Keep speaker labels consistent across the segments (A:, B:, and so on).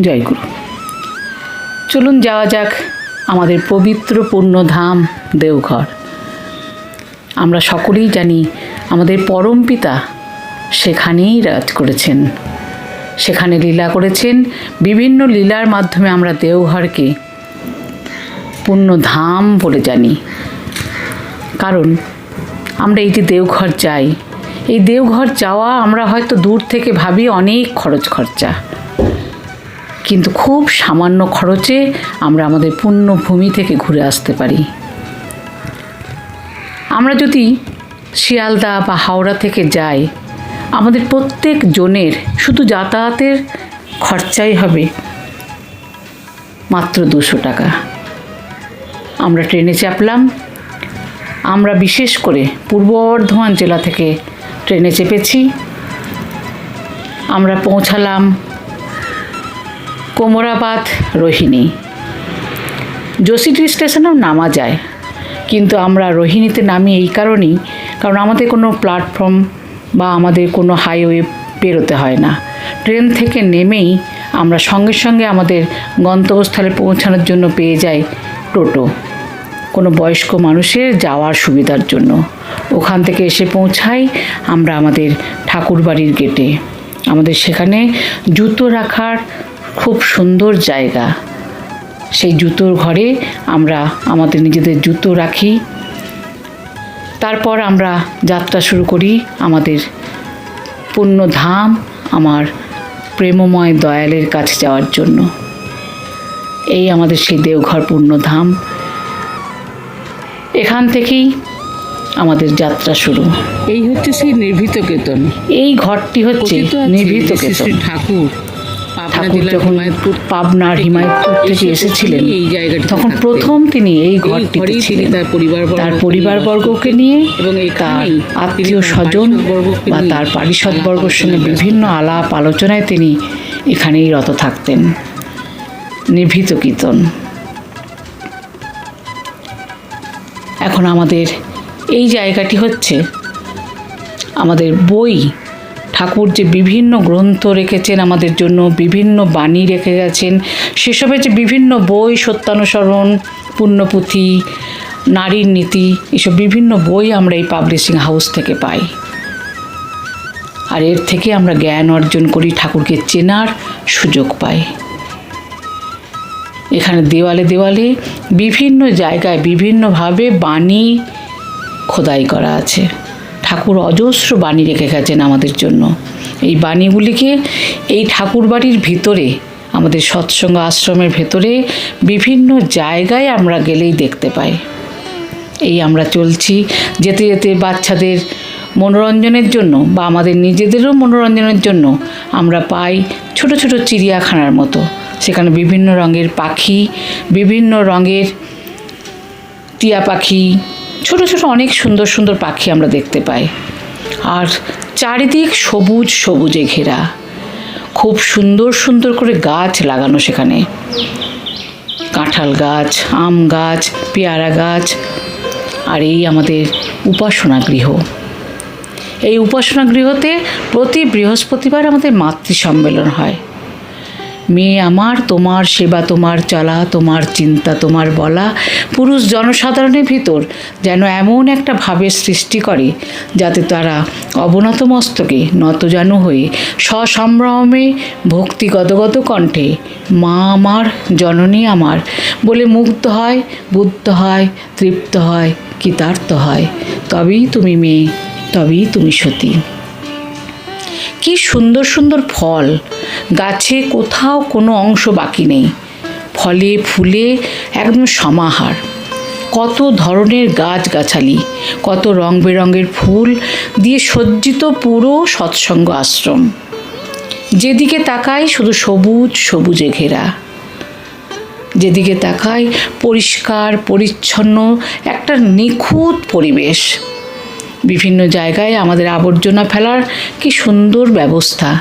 A: জয় গুরু। চলুন যাওয়া যাক আমাদের পবিত্র পূর্ণ ধাম দেওঘর। আমরা সকলেই জানি আমাদের পরম পিতা সেখানেই রাজ করেছেন। সেখানে লীলা করেছেন, বিভিন্ন লীলার মাধ্যমে আমরা দেওঘরকে পূর্ণ ধাম বলে জানি। কারণ আমরা এই যে দেওঘর যাই এই দেওঘর যাওয়া আমরা হয়তো দূর থেকে ভাবি অনেক খরচ খরচা। কিন্তু খুব সামান্য খরচে আমরা আমাদের পুণ্যভূমি থেকে ঘুরে আসতে পারি। আমরা যদি শিয়ালদা বা হাওড়া থেকে যাই, আমাদের প্রত্যেক জনের শুধু যাতায়াতের খরচাই হবে মাত্র দুশো টাকা। আমরা ট্রেনে চাপলাম। আমরা বিশেষ করে পূর্ব বর্ধমান জেলা থেকে ট্রেনে চেপেছি। আমরা পৌঁছালাম কোমরাবাদ রোহিণী। যোশীটি স্টেশনেও নামা যায়, কিন্তু আমরা রোহিণীতে নামি এই কারণেই, কারণ আমাদের কোনো প্ল্যাটফর্ম বা আমাদের কোনো হাইওয়ে পেরোতে হয় না। ট্রেন থেকে নেমেই আমরা সঙ্গে সঙ্গে আমাদের গন্তব্যস্থলে পৌঁছানোর জন্য পেয়ে যাই টোটো। কোনো বয়স্ক মানুষের যাওয়ার সুবিধার জন্য। ওখান থেকে এসে পৌঁছাই আমরা আমাদের ঠাকুরবাড়ির গেটে আমাদের সেখানে জুতো রাখার খুব সুন্দর জায়গা। সেই জুতোর ঘরে আমরা আমাদের নিজেদের জুতো রাখি। তারপর আমরা যাত্রা শুরু করি আমাদের পুণ্যধাম আমার প্রেমময় দয়ালের কাছে যাওয়ার জন্য। এই আমাদের সেই দেওঘর পুণ্যধাম এখান থেকেই আমাদের যাত্রা শুরু।
B: এই হচ্ছে সেই নির্ভীত কেতন
A: এই ঘরটি হচ্ছে
B: শ্রী
A: কেতন
B: ঠাকুর।
A: ঠাকুর যখন পাবনার হিমায়তপুর থেকে এসেছিলেন
B: এই জায়গাটিতে
A: তখন প্রথম তিনি এই ঘরটিতে ছিলেন।
B: তার পরিবারবর্গকে
A: তার পরিবারবর্গকে নিয়ে
B: এবং
A: তার আত্মীয় স্বজন বা তার পারিষদবর্গের সঙ্গে বিভিন্ন আলাপ আলোচনায় তিনি এখানেই রত থাকতেন। নিভৃত কীর্তন। এখন আমাদের এই জায়গাটি হচ্ছে আমাদের বই ঠাকুর যে বিভিন্ন গ্রন্থ রেখেছেন, আমাদের জন্য বিভিন্ন বাণী রেখে গেছেন। সেসবের যে বিভিন্ন বই, সত্যানুসরণ, পুণ্যপুঁথি, নারীর নীতি, এসব বিভিন্ন বই আমরা এই পাবলিশিং হাউস থেকে পাই। আর এর থেকে আমরা জ্ঞান অর্জন করি, ঠাকুরকে চেনার সুযোগ পাই। এখানে দেওয়ালে দেওয়ালে বিভিন্ন জায়গায় বিভিন্নভাবে বাণী খোদাই করা আছে। ঠাকুর অজস্র বাণী রেখে গেছেন আমাদের জন্য। এই বাণীগুলিকে এই ঠাকুর বাড়ির ভিতরে, আমাদের সৎসঙ্গ আশ্রমের ভেতরে বিভিন্ন জায়গায় আমরা গেলেই দেখতে পাই। এই আমরা চলছি যেতে যেতে বাচ্চাদের মনোরঞ্জনের জন্য বা আমাদের নিজেদেরও মনোরঞ্জনের জন্য আমরা পাই ছোট ছোট চিড়িয়াখানার মতো। সেখানে বিভিন্ন রঙের পাখি, বিভিন্ন রঙের টিয়া পাখি ছোট ছোট অনেক সুন্দর সুন্দর পাখি আমরা দেখতে পাই। আর চারিদিক সবুজ, সবুজে ঘেরা। খুব সুন্দর সুন্দর করে গাছ লাগানো সেখানে। কাঁঠাল গাছ, আম গাছ, পেয়ারা গাছ আর এই আমাদের উপাসনা গৃহ। এই উপাসনা গৃহতে প্রতি বৃহস্পতিবার আমাদের মাতৃ সম্মেলন হয়। মেয়ে আমার, তোমার সেবা, তোমার চলা, তোমার চিন্তা, তোমার বলা। পুরুষ জনসাধারণের ভিতর যেন এমন একটা ভাবের সৃষ্টি করে, যাতে তারা অবনত মস্তকে নতজানু হয়ে সসম্ভ্রমে ভক্তি গদগদ কণ্ঠে, মা আমার, জননী আমার বলে মুগ্ধ হয়, বুদ্ধ হয়, তৃপ্ত হয়, কৃতার্থ হয়। তবেই তুমি মেয়ে, তবেই তুমি সতী। কি সুন্দর সুন্দর ফল। গাছে কোথাও কোনো অংশ বাকি নেই। ফলে ফুলে একদম সমাহার। কত ধরনের গাছগাছালি, কত রং বেরঙের ফুল দিয়ে সজ্জিত পুরো সৎসঙ্গ আশ্রম। যেদিকে তাকাই শুধু সবুজ, সবুজে ঘেরা। যেদিকে তাকাই পরিষ্কার, পরিচ্ছন্ন, একটা নিখুঁত পরিবেশ। বিভিন্ন জায়গায় আমাদের আবর্জনা ফেলার কি সুন্দর ব্যবস্থা।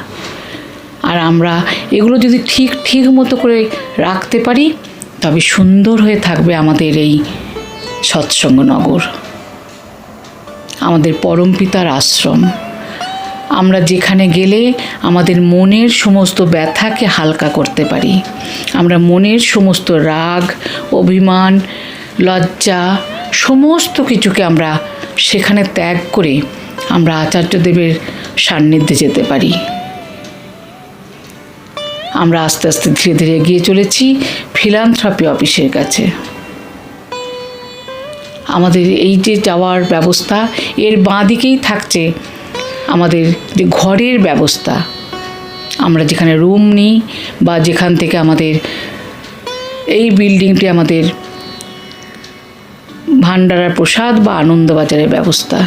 A: আর আমরা এগুলো যদি ঠিক ঠিক মতো করে রাখতে পারি, তবে সুন্দর হয়ে থাকবে আমাদের এই সৎসঙ্গনগর। আমাদের পরমপিতার আশ্রম। আমরা যেখানে গেলে আমাদের মনের সমস্ত ব্যথাকে হালকা করতে পারি। আমরা মনের সমস্ত রাগ, অভিমান, লজ্জা, সমস্ত কিছুকে আমরা সেখানে ত্যাগ করে আমরা আচার্যদেবের সান্নিধ্যে যেতে পারি। আমরা আস্তে আস্তে ধীরে ধীরে এগিয়ে চলেছি ফিলান্থ্রপি অফিসের কাছে। আমাদের এই যে যাওয়ার ব্যবস্থা, এর বাঁ দিকেই থাকছে আমাদের যে ঘরের ব্যবস্থা। আমরা যেখানে রুম নিই বা যেখান থেকে আমাদের এই বিল্ডিংটি আমাদের ভান্ডারার প্রসাদ বা আনন্দবাজারের ব্যবস্থা।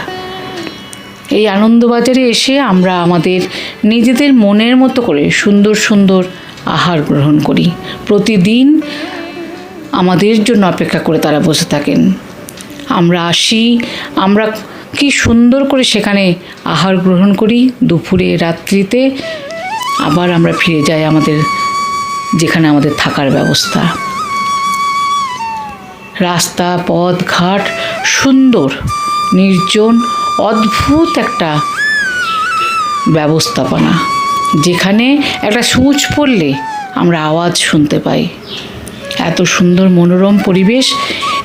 A: এই আনন্দবাজারে এসে আমরা আমাদের নিজেদের মনের মতো করে সুন্দর সুন্দর আহার গ্রহণ করি। প্রতিদিন আমাদের জন্য অপেক্ষা করে তারা বসে থাকেন। আমরা আসি, আমরা কি সুন্দর করে সেখানে আহার গ্রহণ করি। দুপুরে, রাত্রিতে আবার আমরা ফিরে যাই আমাদের, যেখানে আমাদের থাকার ব্যবস্থা। রাস্তা, পথ, ঘাট, সুন্দর, নির্জন, অদ্ভুত একটা ব্যবস্থাপনা, যেখানে একটা সূচ পড়লে আমরা আওয়াজ শুনতে পাই। এত সুন্দর মনোরম পরিবেশ,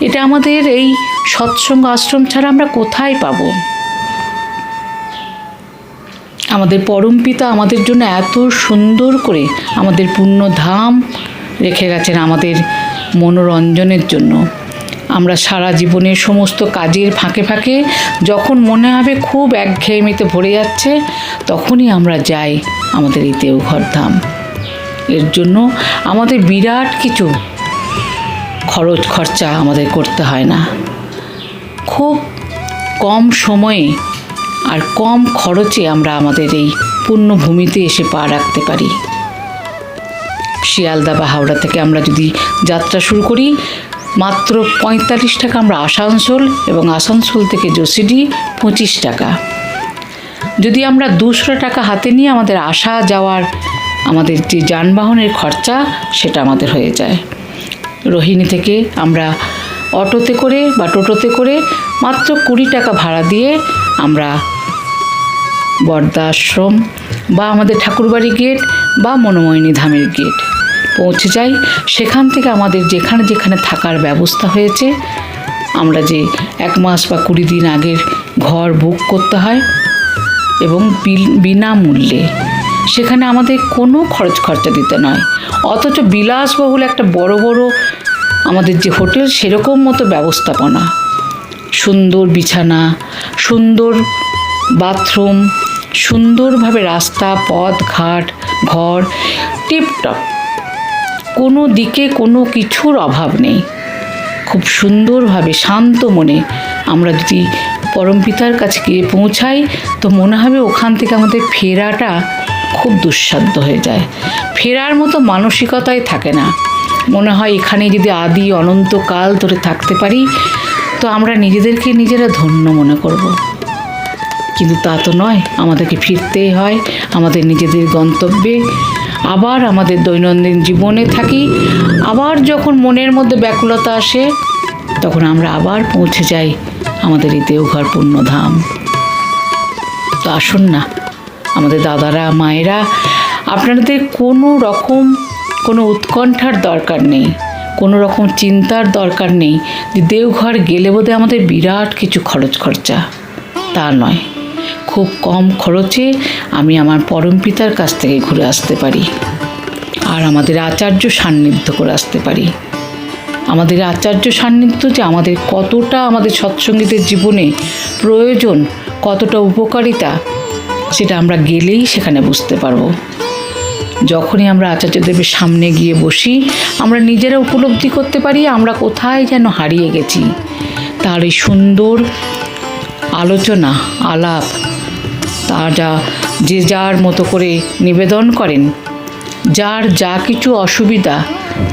A: এটা আমাদের এই সৎসঙ্গ আশ্রম ছাড়া আমরা কোথায় পাবো? আমাদের পরম পিতা আমাদের জন্য এত সুন্দর করে আমাদের পূর্ণ ধাম রেখে গেছেন আমাদের মনোরঞ্জনের জন্য। আমরা সারা জীবনের সমস্ত কাজের ফাঁকে ফাঁকে যখন মনে হবে খুব একঘেয়েমিতে ভরে যাচ্ছে, তখনই আমরা যাই আমাদের এই দেওঘর ধাম। এর জন্য আমাদের বিরাট কিছু খরচ খরচা আমাদের করতে হয় না। খুব কম সময়ে আর কম খরচে আমরা আমাদের এই পুণ্যভূমিতে এসে পা রাখতে পারি। শিয়ালদা বা হাওড়া থেকে আমরা যদি যাত্রা শুরু করি মাত্র পঁয়তাল্লিশ টাকা আমরা আসানসোল এবং আসানসোল থেকে যোশিডি পঁচিশ টাকা। যদি আমরা দুশো টাকা হাতে নিয়ে আমাদের আসা যাওয়ার আমাদের যে যানবাহনের খরচা, সেটা আমাদের হয়ে যায়। রোহিণী থেকে আমরা অটোতে করে বা টোটোতে করে মাত্র কুড়ি টাকা ভাড়া দিয়ে আমরা বর্দা আশ্রম বা আমাদের ঠাকুরবাড়ি গেট বা মনোময়নী ধামের গেট। পৌঁছে যাই। সেখান থেকে আমাদের যেখানে যেখানে থাকার ব্যবস্থা হয়েছে, আমরা যে এক মাস বা কুড়ি দিন আগের ঘর বুক করতে হয় এবং বিনামূল্যে। সেখানে আমাদের কোনো খরচ খরচা দিতে নয়। অথচ বিলাসবহুল একটা বড় বড় আমাদের যে হোটেল, সেরকম মতো ব্যবস্থাপনা। সুন্দর বিছানা, সুন্দর বাথরুম, সুন্দরভাবে রাস্তা, পথ, ঘাট, ঘর, টিপটপ। কোনো দিকে কোনো কিছুর অভাব নেই। খুব সুন্দরভাবে, শান্ত মনে আমরা যদি পরমপিতার কাছে গিয়ে পৌঁছাই, তো মনে হবে ওখান থেকে আমাদের ফেরাটা খুব দুঃসাধ্য হয়ে যায়। ফেরার মতো মানসিকতাই থাকে না। মনে হয় এখানে যদি আদি অনন্তকাল ধরে থাকতে পারি, তো আমরা নিজেদেরকে নিজেরা ধন্য মনে করব। কিন্তু তা তো নয়, আমাদেরকে ফিরতেই হয়, আমাদের নিজেদের গন্তব্যে আবার আমাদের দৈনন্দিন জীবনে থাকি। আবার যখন মনের মধ্যে ব্যাকুলতা আসে, তখন আমরা আবার পৌঁছে যাই আমাদের এই দেওঘর পূর্ণধাম। তো আসুন না, আমাদের দাদারা, মায়েরা, আপনাদের কোনো রকম কোনো উৎকণ্ঠার দরকার নেই, কোনো রকম চিন্তার দরকার নেই যে দেওঘর গেলে বোধহয় আমাদের বিরাট কিছু খরচ খরচা তা নয়। খুব কম খরচে আমি আমার পরম পিতার কাছ থেকে ঘুরে আসতে পারি। আর আমাদের আচার্য সান্নিধ্য করে আসতে পারি। আমাদের আচার্য সান্নিধ্য যে আমাদের কতটা আমাদের সৎসঙ্গীতের জীবনে প্রয়োজন, কতটা উপকারিতা, সেটা আমরা গেলেই সেখানে বুঝতে পারব। যখনই আমরা আচার্যদেবের সামনে গিয়ে বসি, আমরা নিজেরা উপলব্ধি করতে পারি আমরা কোথায় যেন হারিয়ে গেছি। তার এই সুন্দর আলোচনা, আলাপ তা যা যে যার মতো করে নিবেদন করেন। যার যা কিছু অসুবিধা,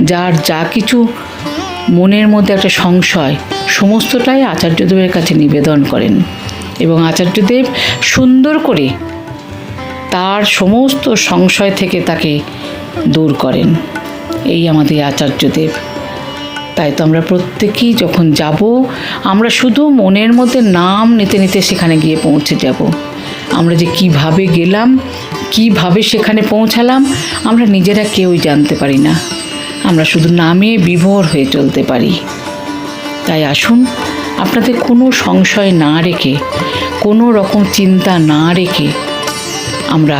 A: যার যা কিছু মনের মধ্যে একটা সংশয়, সমস্তটাই আচার্যদেবের কাছে নিবেদন করেন এবং আচার্যদেব সুন্দর করে তার সমস্ত সংশয় থেকে তাকে দূর করেন। এই আমাদের আচার্যদেব। তাই তো আমরা প্রত্যেকেই যখন যাব, আমরা শুধু মনের মধ্যে নাম নিতে নিতে সেখানে গিয়ে পৌঁছে যাব। আমরা যে কীভাবে গেলাম, কীভাবে সেখানে পৌঁছালাম, আমরা নিজেরা কেউই জানতে পারি না। আমরা শুধু নামে বিভোর হয়ে চলতে পারি। তাই আসুন, আপনাদের কোনো সংশয় না রেখে, কোনো রকম চিন্তা না রেখে আমরা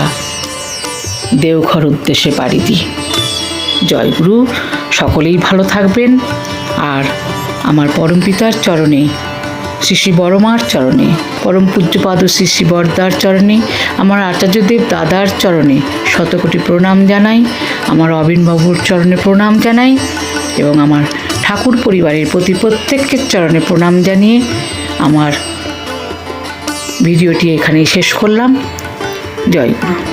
A: দেওঘর উদ্দেশ্যে পাড়ি দিই। জয়গুরু সকলেই ভালো থাকবেন আর আমার পরমপিতার চরণে, শ্রী শ্রী বড়মার চরণে, পরম পূজ্যপাদ শ্রী শ্রী বরদার চরণে, আমার আচার্যদেব দাদার চরণে শতকোটি প্রণাম জানাই, আমার অবিনবাবুর চরণে প্রণাম জানাই এবং আমার ঠাকুর পরিবারের প্রতি প্রত্যেকের চরণে প্রণাম জানিয়ে আমার ভিডিওটি এখানেই শেষ করলাম। জয় গুরু।